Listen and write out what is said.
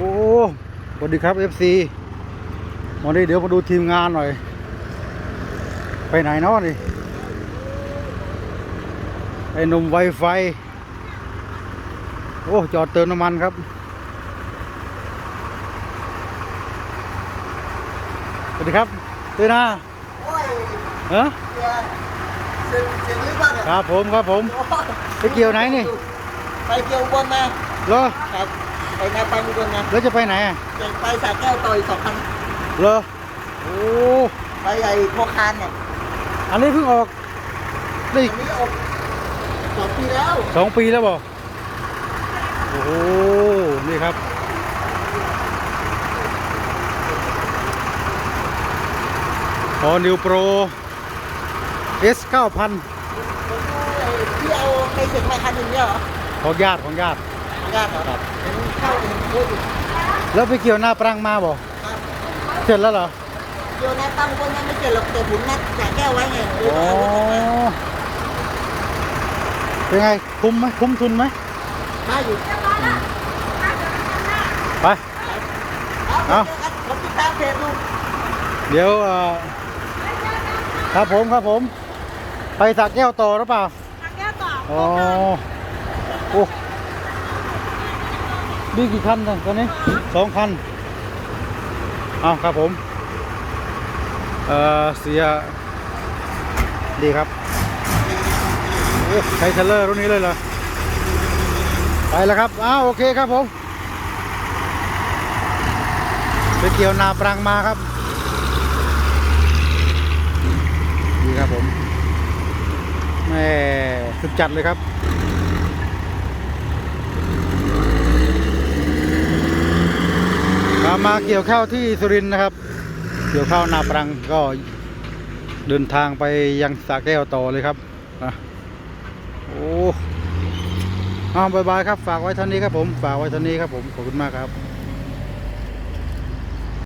อ้สวัสดีครับ FC วันนี้เดี๋ยวมาดูทีมงานหน่อย ไปไหนเนาะนี่ไอ้หนุ่มไวไฟ โอ้ จอดเติมน้ำมันครับ สวัสดีครับตื่นนะโอ้ยเออเสียเสียเสียลึกมากอะครับผมครับผม ไปเกี่ยวไหนนี่ ไปเกี่ยวอุบนมาเหรอครับ ไปนาปังอุบลนะแล้วจะไปไหนอะจะไปสระแก้วต่ออีกสองพันเหรอโอ้ไปไอ้โคคานเนี่ยอันนี้เพิ่งออกได้อันนี้ออกสองปีแล้วสองปีแล้วบอกโอ้โหนี่ครับพอนิวโปร S 9000ผมดูไอ้ที่เอาไปเสร็จมาคันหนึ่งเนี่ยเหรอของญาติของญาติ ญาติเหรอเห็นเข้าเห็นโคตรอยู่แล้วไปเกี่ยวหน้าปรังมาบอกครับเสร็จแล้วเหรอเดี๋ยวนาปังอุบนยังไม่เสร็จหรอกแต่ผมนัดสระแก้วไว้ไงเดี๋ยวอ๋อต้องเอารถออกมาเป็นไง คุ้มไหมคุ้มทุนไหมมาอยู่ไปเอาเอาผมติดตามเพจดูเดี๋ยวเอ่อครับผมครับผม ไปสักแก้วต่อหรือเปล่า ทางแก้วต่อ อ๋อโอ้ ดีกี่คันกันตอนนี้สองคันเอาครับผม เอ่อ เสีย ดีครับใช้เทเลอร์รุ่นนี้เลยเหรอ ไปแล้วครับ อ้าวโอเคครับผมไปเกี่ยวนาปรังมาครับ ดีครับผมแม่สุดจัดเลยครับามาเกี่ยวข้าวที่สุรินทร์นะครับ เกี่ยวข้าวนาปรังก็เดินทางไปยังสาแก้วต่อเลยครับนะโอ้เอาบายบายครับ ฝากไว้เท่านี้ครับผม ฝากไว้เท่านี้ครับผม ขอบคุณมากครับ